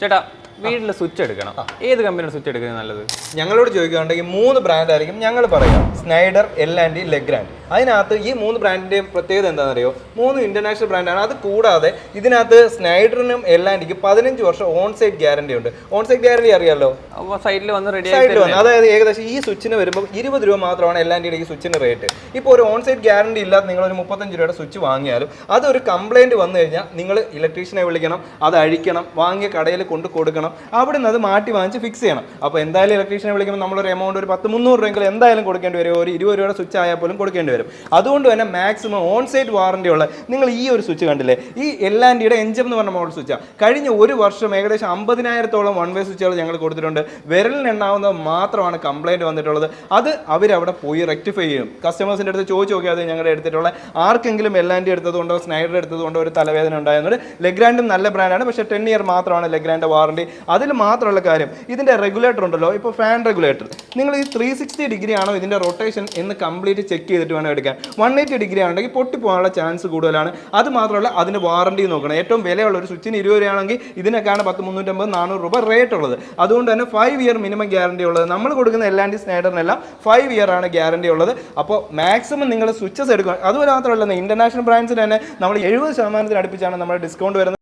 ചേട്ടാ വീട്ടിൽ സ്വിച്ച് എടുക്കണം. ഏത് കമ്പനിയുടെ സ്വിച്ച് എടുക്കുന്നത് നല്ലത്? ഞങ്ങളോട് ചോദിക്കുകയാണെങ്കിൽ മൂന്ന് ബ്രാൻഡ് ആയിരിക്കും ഞങ്ങൾ പറയാം. സ്നൈഡർ എൽ ആൻഡ് ലെഗ്രാൻഡ് അതിനകത്ത് ഈ മൂന്ന് ബ്രാൻഡിന്റെയും പ്രത്യേകത എന്താണെന്നറിയോ? മൂന്ന് ഇന്റർനാഷണൽ ബ്രാൻഡാണ് അത് കൂടാതെ ഇതിനകത്ത് സ്നൈഡറിനും എൽ ആൻഡിക്കും പതിനഞ്ച് വർഷം ഓൺ സൈറ്റ് ഗ്യാരണ്ടി ഉണ്ട് ഓൺ സൈറ്റ് ഗ്യാരണ്ടി അറിയാലോ സൈഡിൽ വന്ന് റെഡി സൈഡിൽ വന്ന്. അതായത് ഏകദേശം ഈ സ്വിച്ചിന് വരുമ്പോൾ ഇരുപത് രൂപ മാത്രമാണ് എല്ലാൻഡിയുടെ ഈ സ്വിച്ചിന് റേറ്റ് ഇപ്പോൾ ഒരു ഓൺ സൈറ്റ് ഗ്യാരണ്ടി ഇല്ലാതെ നിങ്ങൾ ഒരു മുപ്പത്തഞ്ച് രൂപയുടെ സ്വിച്ച് വാങ്ങിയാലും അതൊരു കംപ്ലൈന്റ് വന്നു കഴിഞ്ഞാൽ നിങ്ങൾ ഇലക്ട്രീഷ്യനെ വിളിക്കണം അത് അഴിക്കണം വാങ്ങിയ കടയിൽ കൊണ്ട് കൊടുക്കണം അവിടെ നിന്ന് അത് മാറ്റി വാങ്ങിച്ച് ഫിക്സ് ചെയ്യണം. അപ്പോൾ എന്തായാലും ഇലക്ട്രീഷ്യനെ വിളിക്കുമ്പോൾ നമ്മളൊരു എമൗണ്ട് ഒരു പത്ത് മുന്നൂറ് രൂപയെങ്കിലും എന്തായാലും കൊടുക്കേണ്ടി വരും. ഒരു ഇരുപത് രൂപയുടെ സ്വിച്ച് ആയാൽ പോലും കൊടുക്കേണ്ടി വരും. അതുകൊണ്ട് തന്നെ മാക്സിമം ഓൺ സൈറ്റ് വാറണ്ടി ഉള്ള നിങ്ങൾ ഈ ഒരു സ്വിച്ച് കണ്ടില്ലേ? ഈ എല്ലാൻഡിയുടെ എഞ്ചം എന്ന് പറഞ്ഞ മോഡൽ സ്വിച്ചാണ് കഴിഞ്ഞ ഒരു വർഷം ഏകദേശം അമ്പതിനായിരത്തോളം വൺ വേ സ്വിച്ചുകൾ ഞങ്ങൾ കൊടുത്തിട്ടുണ്ട്. വിരലിനെണ്ണാവുന്നത് മാത്രമാണ് കംപ്ലൈന്റ് വന്നിട്ടുള്ളത്. അത് അവരവിടെ പോയി റെക്ടിഫൈ ചെയ്യും. കസ്റ്റമേഴ്സിന്റെ അടുത്ത് ചോദിച്ചു നോക്കിയാൽ ഞങ്ങളുടെ എടുത്തിട്ടുള്ള ആർക്കെങ്കിലും എല്ലാന്റെ എടുത്തതുകൊണ്ടോ സ്നൈഡർ എടുത്തതുകൊണ്ടോ ഒരു തലവേദന ഉണ്ടായിരുന്നത് ലെഗ്രാൻഡും നല്ല ബ്രാൻഡാണ് പക്ഷേ ടെൻ ഇയർ മാത്രമാണ് ലെഗ്രാൻഡ് വാറണ്ടി അതിൽ മാത്രമുള്ള കാര്യം ഇതിന്റെ റെഗുലേറ്റർ ഉണ്ടല്ലോ. ഇപ്പോൾ ഫാൻ റെഗുലേറ്റർ നിങ്ങൾ ഈ ത്രീ സിക്സ്റ്റി ഡിഗ്രി ആണോ ഇതിന്റെ റൊട്ടേഷൻ എന്ന് കംപ്ലീറ്റ് ചെക്ക് ചെയ്തിട്ട് എടുക്കാൻ. വൺ എയ്റ്റി ഡിഗ്രി ആണെങ്കിൽ പൊട്ടിപ്പോകാനുള്ള ചാൻസ് കൂടുതലാണ്. അത് മാത്രമല്ല അതിന്റെ വാറണ്ടി നോക്കണം. ഏറ്റവും വിലയുള്ള ഒരു സ്വിച്ചിന് ഇരുപത് രൂപയാണെങ്കിൽ ഇതിനൊക്കെയാണ് പത്ത് മുന്നൂറ്റമ്പത് നാനൂറ് രൂപ റേറ്റ് ഉള്ളത്. അതുകൊണ്ട് തന്നെ ഫൈവ് ഇയർ മിനിമം ഗ്യാരണ്ടി ഉള്ളത്. നമ്മൾ കൊടുക്കുന്ന ആൻഡ് സ്നൈഡറിനെല്ലാം ഫൈവ് ഇയർ ആണ് ഗ്യാരണ്ടി ഉള്ളത്. അപ്പോൾ മാക്സിമം നിങ്ങൾ സ്വിച്ചസ് എടുക്കുക. അതുപോലെ മാത്രമല്ല ഇന്റർനാഷണൽ ബ്രാൻഡ്സിന് തന്നെ നമ്മൾ എഴുപത് ശതമാനത്തിന് അടുപ്പിച്ചാണ് നമ്മൾ ഡിസ്കൗണ്ട് വരുന്നത്.